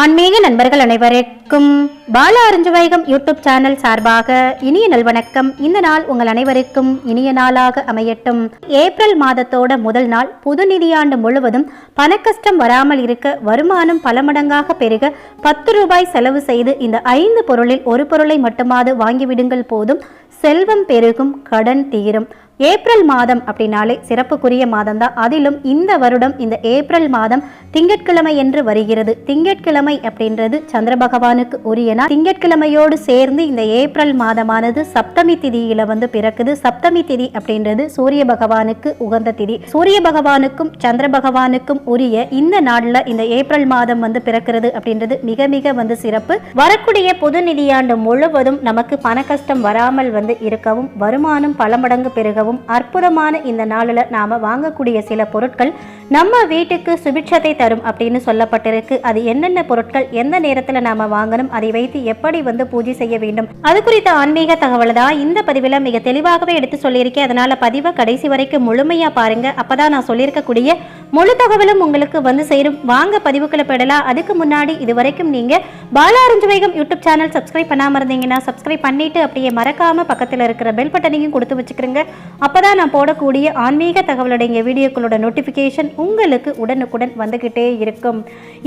ஆன்மீக நண்பர்கள் அனைவருக்கும் பால அருஞ்சுவைகம் யூடியூப் சேனல் சார்பாக இனிய நல்வணக்கம். இந்த நாள் உங்கள் அனைவருக்கும் இனிய நாளாக அமையட்டும். ஏப்ரல் மாதத்தோட முதல் நாள் புது நிதியாண்டு முழுவதும் பணக்கஷ்டம் வராமல் இருக்க வருமானம் பல மடங்காக பெருக பத்து ரூபாய் செலவு செய்து இந்த ஐந்து பொருளில் ஒரு பொருளை மட்டுமாவது வாங்கிவிடுங்கள் போதும் செல்வம் பெருகும் கடன் தீரும். ஏப்ரல் மாதம் அப்படின்னாலே சிறப்புக்குரிய மாதம் தான் அதிலும் இந்த வருடம் இந்த ஏப்ரல் மாதம் திங்கட்கிழமை என்று வருகிறது. திங்கட்கிழமை அப்படின்றது சந்திர பகவானுக்கு உரியனா? திங்கட்கிழமையோடு சேர்ந்து இந்த ஏப்ரல் மாதமானது சப்தமி திதியில வந்து பிறக்குது. சப்தமி திதி அப்படின்றது சூரிய பகவானுக்கு உகந்த திதி. சூரிய பகவானுக்கும் சந்திர பகவானுக்கும் உரிய இந்த நாள்ல இந்த ஏப்ரல் மாதம் வந்து பிறக்கிறது அப்படின்றது மிக மிக வந்து சிறப்பு. வரக்கூடிய பொது நிதியாண்டு முழுவதும் நமக்கு பண கஷ்டம் வராமல் வந்து இருக்கவும் வருமானம் பல மடங்கு பெருகவும் அற்புதமான இந்த நாளில் நாம வாங்கக்கூடிய சில பொருட்கள் நம்ம வீட்டுக்கு சுபிட்சத்தை தரும் அப்படின்னு சொல்லப்பட்டிருக்கு. அது என்னென்ன பொருட்கள் எந்த நேரத்தில் நாம வாங்கணும் அதை வைத்து எப்படி வந்து பூஜை செய்ய வேண்டும். அது குறித்த ஆன்மீக தகவல் தான் இந்த பதிவில் மிக தெளிவாகவே எடுத்து சொல்லியிருக்கேன். அதனால் பதிவை கடைசி வரைக்கும் முழுமையாக பாருங்க. அப்பதான் நான் சொல்லியிருக்கக்கூடிய முழு தகவலும் உங்களுக்கு வந்து சேரும். வாங்க பதிவுக்குள்ள போயிடலாம். அதுக்கு முன்னாடி இது வரைக்கும் நீங்க பாலாரஞ்சுவைகம் யூடியூப் சேனல் சப்ஸ்கிரைப் பண்ணாம இருந்தீங்கன்னா சப்ஸ்கிரைப் பண்ணிட்டு அப்படியே மறக்காம பக்கத்தில் இருக்கிற பெல் பட்டனையும் கொடுத்து வச்சுக்கிறேங்க அப்பதான் நான் போடக்கூடிய ஆன்மீக தகவலுடைய வீடியோக்களோட நோட்டிஃபிகேஷன் உங்களுக்கு உடனுக்குடன் வந்துகிட்டே இருக்கும்.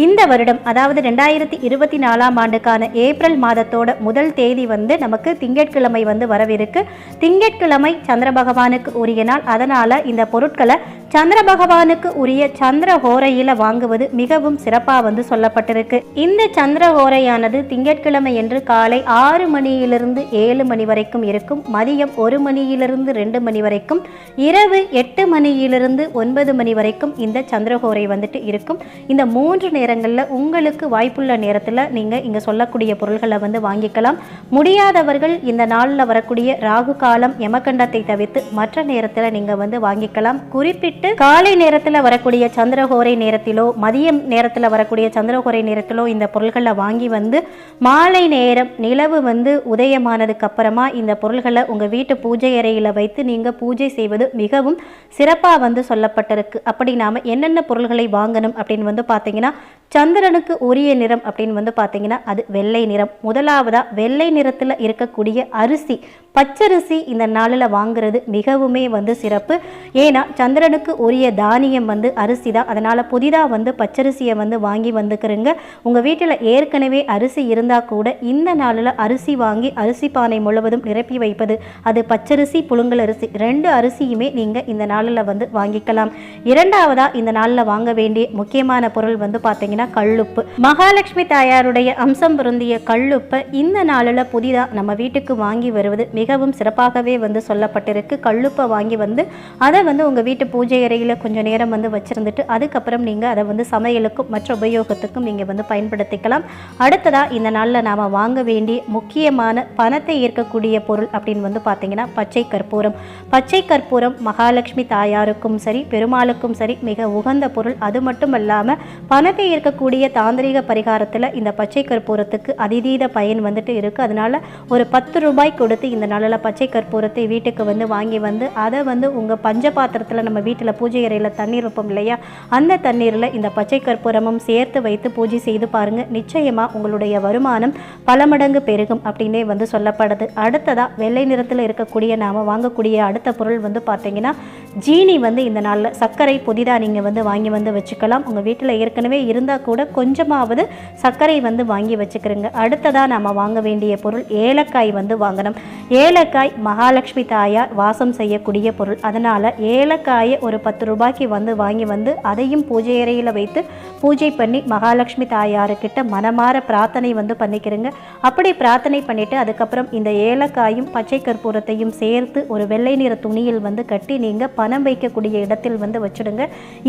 இந்த வருடம் அதாவது ரெண்டாயிரத்தி இருபத்தி நாலாம் ஆண்டுக்கான ஏப்ரல் மாதத்தோட முதல் தேதி வந்து நமக்கு திங்கட்கிழமை வந்து வரவிருக்கு. திங்கட்கிழமை சந்திர பகவானுக்கு உரிய நாள். அதனால் இந்த பொருட்களை சந்திர பகவானுக்கு உரிய சந்திர ஹோரையில வாங்குவது மிகவும் சிறப்பா வந்து சொல்லப்பட்டிருக்கு. இந்த சந்திர ஹோரையானது திங்கட்கிழமை என்று காலை ஆறு மணியிலிருந்து ஏழு மணி வரைக்கும் இருக்கும். மதியம் ஒரு மணியிலிருந்து ரெண்டு மணி வரைக்கும். இரவு எட்டு மணியிலிருந்து ஒன்பது மணி வரைக்கும் இந்த சந்திரஹோரை வந்துட்டு இருக்கும். இந்த மூன்று நேரங்களில் உங்களுக்கு வாய்ப்புள்ள நேரத்தில் நீங்கள் இங்கே சொல்லக்கூடிய பொருள்களை வந்து வாங்கிக்கலாம். முடியாதவர்கள் இந்த நாளில் வரக்கூடிய ராகு காலம் யமகண்டத்தை தவிர்த்து மற்ற நேரத்தில் நீங்கள் வந்து வாங்கிக்கலாம். குறிப்பிட்டு காலை நேரத்தில் வரக்கூடிய சந்திரகோரை நேரத்திலோ மதியம் நேரத்தில் வரக்கூடிய சந்திரகோரை நேரத்திலோ இந்த பொருள்களை வாங்கி வந்து மாலை நேரம் நிலவு வந்து உதயமானதுக்கு அப்புறமா இந்த பொருள்களை உங்கள் வீட்டு பூஜை அறையில் வைத்து நீங்கள் பூஜை செய்வது மிகவும் சிறப்பாக வந்து சொல்லப்பட்டிருக்கு. அப்படி நாம் என்னென்ன பொருள்களை வாங்கணும் அப்படின்னு வந்து பார்த்தீங்கன்னா சந்திரனுக்கு உரிய நிறம் அப்படின்னு வந்து பார்த்தீங்கன்னா அது வெள்ளை நிறம். முதலாவதாக வெள்ளை நிறத்தில் இருக்கக்கூடிய அரிசி. பச்சரிசி இந்த நாளில் வாங்குறது மிகவுமே வந்து சிறப்பு. ஏன்னா சந்திரனுக்கு உரிய தானியம் வந்து அரிசி தான் அதனால் புதிதாக வந்து பச்சரிசியை வந்து வாங்கி வந்துக்கிறங்க. உங்கள் வீட்டில் ஏற்கனவே அரிசி இருந்தால் கூட இந்த நாளில் அரிசி வாங்கி அரிசி பானை முழுவதும் நிரப்பி வைப்பது. அது பச்சரிசி புழுங்கல் அரிசி. ரெண்டு அரிசியுமே நீங்கள் இந்த நாளில் வந்து வாங்கிக்கலாம். இரண்டாவதாக இந்த நாளில் வாங்க வேண்டிய முக்கியமான பொருள் வந்து பார்த்தீங்கன்னா கல்லுப்பு. மகாலட்சுமி தாயாருடைய அம்சம் பொருந்திய கல்லுப்பை இந்த நாளில் புதிதாக நம்ம வீட்டுக்கு வாங்கி வருவது மிகவும் சிறப்பாகவே வந்து சொல்லப்பட்டிருக்கு. கல்லுப்பை வாங்கி வந்து அதை வந்து உங்கள் வீட்டு பூஜை அறையில் கொஞ்சம் நேரம் வந்து வச்சுருந்துட்டு அதுக்கப்புறம் நீங்கள் அதை வந்து சமையலுக்கும் மற்ற உபயோகத்துக்கும் நீங்கள் வந்து பயன்படுத்திக்கலாம். அடுத்ததாக இந்த நாளில் நாம் வாங்க வேண்டிய முக்கியமான பணத்தை ஈர்க்கக்கூடிய பொருள் அப்படின்னு வந்து பார்த்தீங்கன்னா பச்சை கற்பூரம். பச்சை கற்பூரம் மகாலட்சுமி தாயாருக்கும் சரி பெருமாளுக்கும் சரி மிக உகந்த பொருள். அது மட்டும் இல்லாமல் பணத்தை இருக்கக்கூடிய தாந்திரிக பரிகாரத்தில் இந்த பச்சை கற்பூரத்துக்கு அதிதீத பயன் வந்துட்டு இருக்குது அதனால ஒரு பத்து ரூபாய் கொடுத்து இந்த நாளில் பச்சை கற்பூரத்தை வீட்டுக்கு வந்து வாங்கி வந்து அதை வந்து உங்கள் பஞ்ச பாத்திரத்தில் நம்ம வீட்டில் பூஜை அறையில் தண்ணீர் வைப்போம் இல்லையா? அந்த தண்ணீரில் இந்த பச்சை கற்பூரமும் சேர்த்து வைத்து பூஜை செய்து பாருங்கள் நிச்சயமாக உங்களுடைய வருமானம் பல மடங்கு பெருகும் அப்படின்னே வந்து சொல்லப்படுது. அடுத்ததாக வெள்ளை நிறத்தில் இருக்கக்கூடிய நாம் வாங்கக்கூடிய அடுத்த பொருள் வந்து பார்த்தீங்கன்னா ஜீனி வந்து இந்த நாளில் சர்க்கரை புதிதாக நீங்கள் வந்து வாங்கி வந்து வச்சுக்கலாம். உங்கள் வீட்டில் ஏற்கனவே இருந்தால் கூட கொஞ்சமாவது சர்க்கரை வந்து வாங்கி வச்சுக்கிறோங்க. அடுத்ததாக நம்ம வாங்க வேண்டிய பொருள் ஏலக்காய் வந்து வாங்கணும். ஏலக்காய் மகாலட்சுமி தாயார் வாசம் செய்யக்கூடிய பொருள். அதனால் ஏலக்காயை ஒரு பத்து ரூபாய்க்கு வந்து வாங்கி வந்து அதையும் பூஜை அறையில் வைத்து பூஜை பண்ணி மகாலட்சுமி தாயாருக்கிட்ட மனமாற பிரார்த்தனை வந்து பண்ணிக்கிறேங்க. அப்படி பிரார்த்தனை பண்ணிவிட்டு அதுக்கப்புறம் இந்த ஏலக்காயும் பச்சை கற்பூரத்தையும் சேர்த்து ஒரு வெள்ளை நிற துணியில் வந்து கட்டி நீங்கள் பணம் வைக்கக்கூடிய இடத்தில் வந்து வச்சுடுங்க.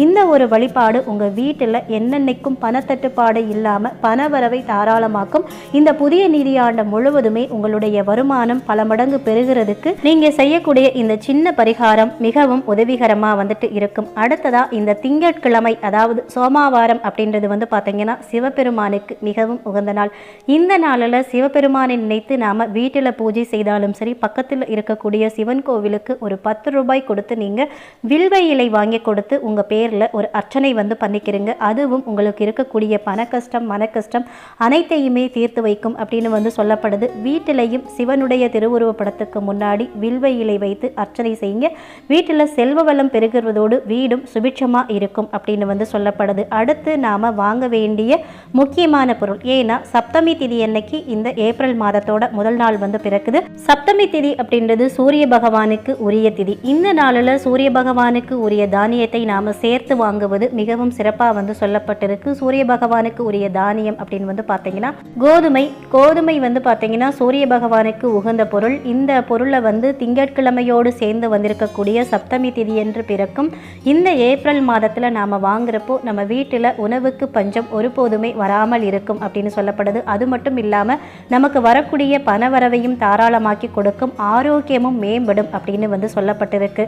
இந்த ஒரு வழிபாடு உங்கள் வீட்டில் என்னென்னைக்கும் பணத்தட்டுப்பாடு இல்லாமல் பணவரவை தாராளமாக்கும். இந்த புதிய நிதியாண்டு முழுவதுமே உங்களுடைய வருமானம் பல மடங்கு பெறுகிறதுக்கு நீங்கள் செய்யக்கூடிய இந்த சின்ன பரிகாரம் மிகவும் உதவிகரமாக வந்துட்டு இருக்கும். அடுத்ததா இந்த திங்கட்கிழமை அதாவது சோமாவாரம் அப்படின்றது வந்து பார்த்தீங்கன்னா சிவபெருமானுக்கு மிகவும் உகந்த நாள். இந்த நாளில் சிவபெருமானை நினைத்து நாம் வீட்டில் பூஜை செய்தாலும் சரி பக்கத்தில் இருக்கக்கூடிய சிவன் கோவிலுக்கு ஒரு பத்து ரூபாய் கொடுத்து நீங்கள் வில்வ இலை வாங்கி கொடுத்து உங்கள் பேரில் ஒரு அர்ச்சனை வந்து பண்ணிக்கிறீங்க. அதுவும் உங்களுக்கு இருக்கக்கூடிய பண கஷ்டம் மன கஷ்டம் அனைத்தையுமே தீர்த்து வைக்கும் அப்படின்னு வந்து சொல்லப்படுது. வீட்டிலையும் சிவனுடைய திருவுருவ படத்துக்கு முன்னாடி வில்வ இலை வைத்து அர்ச்சனை செய்யுங்க. வீட்டில் செல்வ வளம் பெருகிறதோடு வீடும் சுபிட்சமாக இருக்கும் அப்படின்னு வந்து சொல்லப்படுது. அடுத்து நாம் வாங்க வேண்டிய முக்கியமான பொருள். ஏன்னா சப்தமி திதி அன்னைக்கு இந்த ஏப்ரல் மாதத்தோட முதல் நாள் வந்து பிறக்குது. சப்தமி திதி அப்படின்றது சூரிய பகவானுக்கு உரிய திதி. இந்த நாளில் சூரிய பகவானுக்கு உரிய தானியத்தை நாம் சேர்த்து வாங்குவது மிகவும் சிறப்பாக வந்து சொல்லப்பட்டிருக்கு. சூரிய பகவானுக்கு உரிய தானியம் அப்படின்னு வந்து பார்த்தீங்கன்னா கோதுமை கோதுமை வந்து பார்த்தீங்கன்னா சூரிய பகவானுக்கு உகந்த பொருள். இந்த பொருளை வந்து திங்கட்கிழமையோடு சேர்ந்து வந்திருக்கக்கூடிய சப்தமி திதி என்று பிறக்கும் இந்த ஏப்ரல் மாதத்தில் நாம் வாங்குறப்போ நம்ம வீட்டில் உணவுக்கு பஞ்சம் ஒருபோதுமே வராமல் இருக்கும் அப்படின்னு சொல்லப்படுது. அது மட்டும் இல்லாமல் நமக்கு வரக்கூடிய பணவரவையும் தாராளமாக்கி கொடுக்கும் ஆரோக்கியமும் மேம்படும் அப்படின்னு வந்து சொல்லப்பட்டிருக்கு.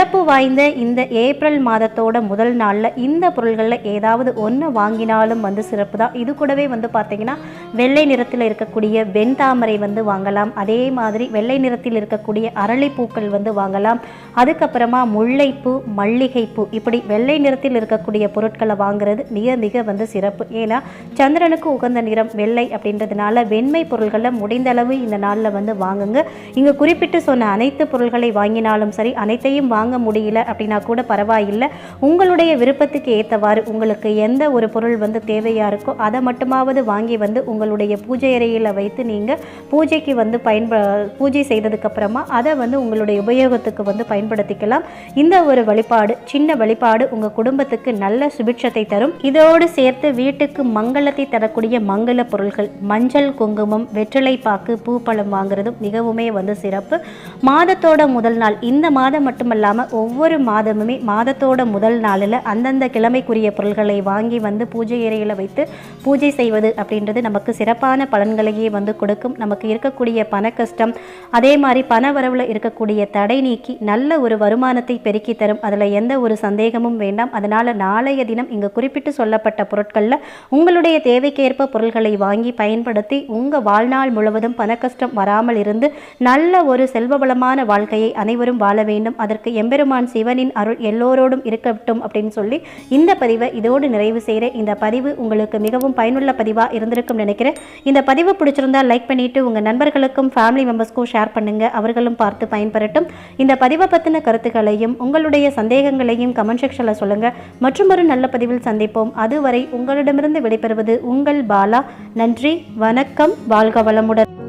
சிறப்பு வாய்ந்த இந்த ஏப்ரல் மாதத்தோட முதல் நாளில் இந்த பொருள்களில் ஏதாவது ஒன்று வாங்கினாலும் வந்து சிறப்பு தான் இது கூடவே வந்து பார்த்தீங்கன்னா வெள்ளை நிறத்தில் இருக்கக்கூடிய வெண்தாமரை வந்து வாங்கலாம். அதே மாதிரி வெள்ளை நிறத்தில் இருக்கக்கூடிய அரளிப்பூக்கள் வந்து வாங்கலாம். அதுக்கப்புறமா முல்லைப்பூ மல்லிகைப்பூ இப்படி வெள்ளை நிறத்தில் இருக்கக்கூடிய பொருட்களை வாங்குறது மிக மிக வந்து சிறப்பு. ஏன்னா சந்திரனுக்கு உகந்த நிறம் வெள்ளை அப்படின்றதுனால வெண்மை பொருள்களை முடிந்தளவு இந்த நாளில் வந்து வாங்குங்க. இங்கே குறிப்பிட்டு சொன்ன அனைத்து பொருள்களை வாங்கினாலும் சரி அனைத்தையும் வாங்க முடியல அப்படின்னா கூட பரவாயில்லை. உங்களுடைய விருப்பத்துக்கு ஏற்றவாறு உங்களுக்கு எந்த ஒரு பொருள் வந்து தேவையாக இருக்கோ அதை மட்டுமாவது வாங்கி வந்து உங்களுடைய பூஜை அறையில் வைத்து நீங்கள் பூஜைக்கு வந்து பயன்ப பூஜை செய்ததுக்கப்புறமா அதை வந்து உங்களுடைய உபயோகத்துக்கு வந்து பயன்படுத்திக்கலாம். இந்த ஒரு வழிபாடு சின்ன வழிபாடு உங்கள் குடும்பத்துக்கு நல்ல சுபிட்சத்தை தரும். இதோடு சேர்த்து வீட்டுக்கு மங்களத்தை தரக்கூடிய மங்கள பொருள்கள் மஞ்சள் குங்குமம் வெற்றிலை பாக்கு பூப்பழம் வாங்குறதும் மிகவுமே வந்து சிறப்பு. மாதத்தோட முதல் நாள் இந்த மாதம் மட்டுமல்லாமல் ஒவ்வொரு மாதமுமே மாதத்தோட முதல் நாளில் அந்தந்த கிழமைக்குரிய பொருள்களை வாங்கி வந்து பூஜை அறையில் வைத்து பூஜை செய்வது அப்படின்றது நமக்கு சிறப்பான பலன்களையே வந்து கொடுக்கும். நமக்கு இருக்கக்கூடிய பண கஷ்டம் அதே மாதிரி பண வரவில் இருக்கக்கூடிய தடை நீக்கி நல்ல ஒரு வருமானத்தை பெருக்கி தரும். அதில் எந்த ஒரு சந்தேகமும் வேண்டாம். அதனால் நாளைய தினம் இங்கு குறிப்பிட்டு சொல்லப்பட்ட பொருட்களில் உங்களுடைய தேவைக்கேற்ப பொருள்களை வாங்கி பயன்படுத்தி உங்கள் வாழ்நாள் முழுவதும் பண கஷ்டம் வராமல் இருந்து நல்ல ஒரு செல்வபலமான வாழ்க்கையை அனைவரும் வாழ வேண்டும். அதற்கு எம்பெருமான் சிவனின் அருள் எல்லோரோடும் இருக்கட்டும் அப்படின்னு சொல்லி இந்த பதிவை இதோடு நிறைவு செய்கிற இந்த பதிவு உங்களுக்கு மிகவும் பயனுள்ள பதிவாக இருந்திருக்கும் நினைக்கிறேன். இந்த பதிவு பிடிச்சிருந்தா லைக் பண்ணிட்டு உங்கள் நண்பர்களுக்கும் ஃபேமிலி மெம்பர்ஸ்க்கும் ஷேர் பண்ணுங்க. அவர்களும் பார்த்து பயன்பெறட்டும். இந்த பதிவை பற்றின கருத்துக்களையும் உங்களுடைய சந்தேகங்களையும் கமெண்ட் செக்ஷனில் சொல்லுங்கள் மற்றும் ஒரு நல்ல பதிவில் சந்திப்போம். அதுவரை உங்களிடமிருந்து விடைபெறுவது உங்கள் பாலா. நன்றி வணக்கம் வாழ்க வளமுடன்.